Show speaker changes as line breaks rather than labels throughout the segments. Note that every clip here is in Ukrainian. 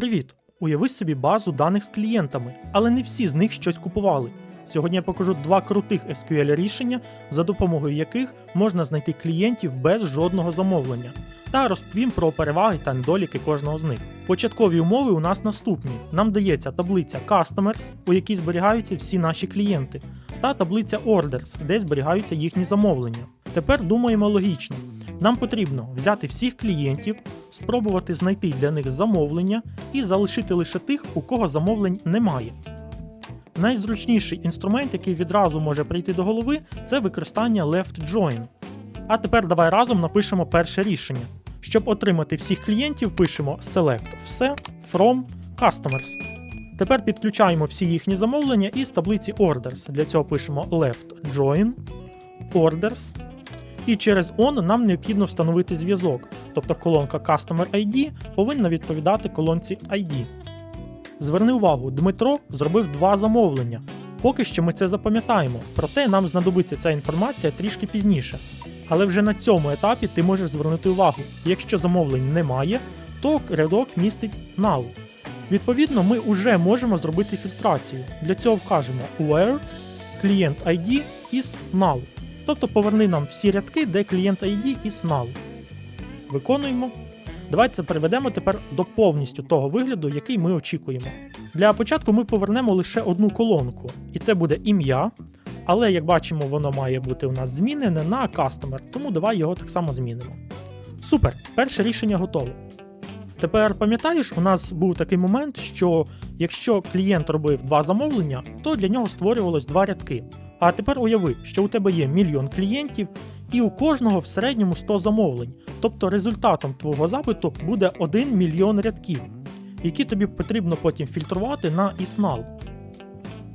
Привіт! Уяви собі базу даних з клієнтами, але не всі з них щось купували. Сьогодні я покажу два крутих SQL рішення, за допомогою яких можна знайти клієнтів без жодного замовлення, та розповім про переваги та недоліки кожного з них. Початкові умови у нас наступні: нам дається таблиця Customers, у якій зберігаються всі наші клієнти, та таблиця Orders, де зберігаються їхні замовлення. Тепер думаємо логічно. Нам потрібно взяти всіх клієнтів, спробувати знайти для них замовлення і залишити лише тих, у кого замовлень немає. Найзручніший інструмент, який відразу може прийти до голови, це використання left join. А тепер давай разом напишемо перше рішення. Щоб отримати всіх клієнтів, пишемо select все from customers. Тепер підключаємо всі їхні замовлення із таблиці orders. Для цього пишемо left join orders. І через on нам необхідно встановити зв'язок, тобто колонка Customer ID повинна відповідати колонці ID. Зверни увагу, Дмитро зробив два замовлення. Поки що ми це запам'ятаємо, проте нам знадобиться ця інформація трішки пізніше. Але вже на цьому етапі ти можеш звернути увагу, якщо замовлень немає, то рядок містить null. Відповідно, ми вже можемо зробити фільтрацію. Для цього вкажемо where client ID is null. Тобто поверни нам всі рядки, де клієнт ID is null. Виконуємо. Давайте це переведемо тепер до повністю того вигляду, який ми очікуємо. Для початку ми повернемо лише одну колонку, і це буде ім'я. Але як бачимо, воно має бути у нас змінене на customer, тому давай його так само змінимо. Супер, перше рішення готово. Тепер пам'ятаєш, у нас був такий момент, що якщо клієнт робив два замовлення, то для нього створювалось два рядки. А тепер уяви, що у тебе є мільйон клієнтів, і у кожного в середньому 100 замовлень. Тобто результатом твого запиту буде 1 мільйон рядків, які тобі потрібно потім фільтрувати на ISNAL.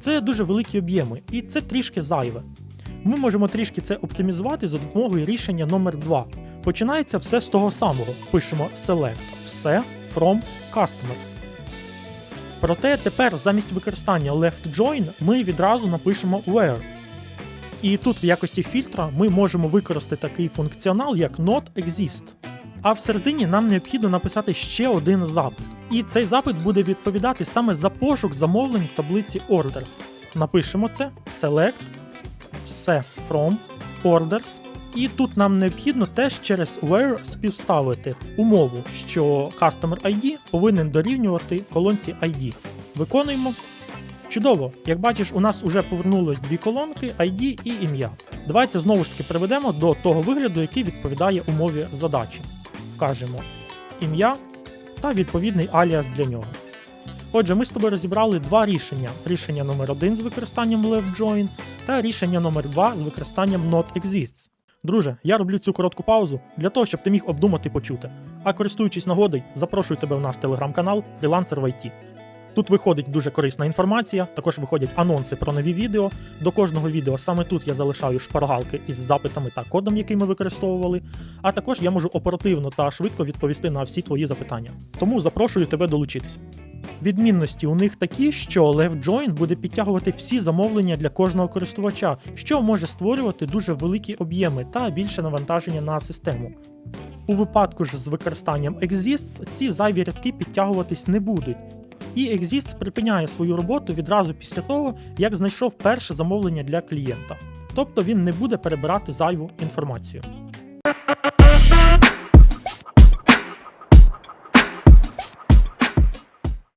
Це дуже великі об'єми, і це трішки зайве. Ми можемо трішки це оптимізувати за допомогою рішення номер 2 Починається все з того самого. Пишемо select все from customers. Проте тепер замість використання left join ми відразу напишемо where. І тут в якості фільтра ми можемо використати такий функціонал, як not exist. А всередині нам необхідно написати ще один запит. І цей запит буде відповідати саме за пошук замовлень в таблиці orders. Напишемо це select все from orders. І тут нам необхідно теж через where співставити умову, що Customer ID повинен дорівнювати колонці ID. Виконуємо. Чудово, як бачиш, у нас вже повернулось дві колонки ID і ім'я. Давайте знову ж таки приведемо до того вигляду, який відповідає умові задачі. Вкажемо ім'я та відповідний аліас для нього. Отже, ми з тобою розібрали два рішення: рішення номер 1 з використанням left join та рішення номер 2 з використанням not exists. Друже, я роблю цю коротку паузу для того, щоб ти міг обдумати почути. А користуючись нагодою, запрошую тебе в наш телеграм-канал Freelancer в IT. Тут виходить дуже корисна інформація, також виходять анонси про нові відео. До кожного відео саме тут я залишаю шпаргалки із запитами та кодом, який ми використовували. А також я можу оперативно та швидко відповісти на всі твої запитання. Тому запрошую тебе долучитись. Відмінності у них такі, що LeftJoin буде підтягувати всі замовлення для кожного користувача, що може створювати дуже великі об'єми та більше навантаження на систему. У випадку ж з використанням Exists ці зайві рядки підтягуватись не будуть. І Exist припиняє свою роботу відразу після того, як знайшов перше замовлення для клієнта. Тобто він не буде перебирати зайву інформацію.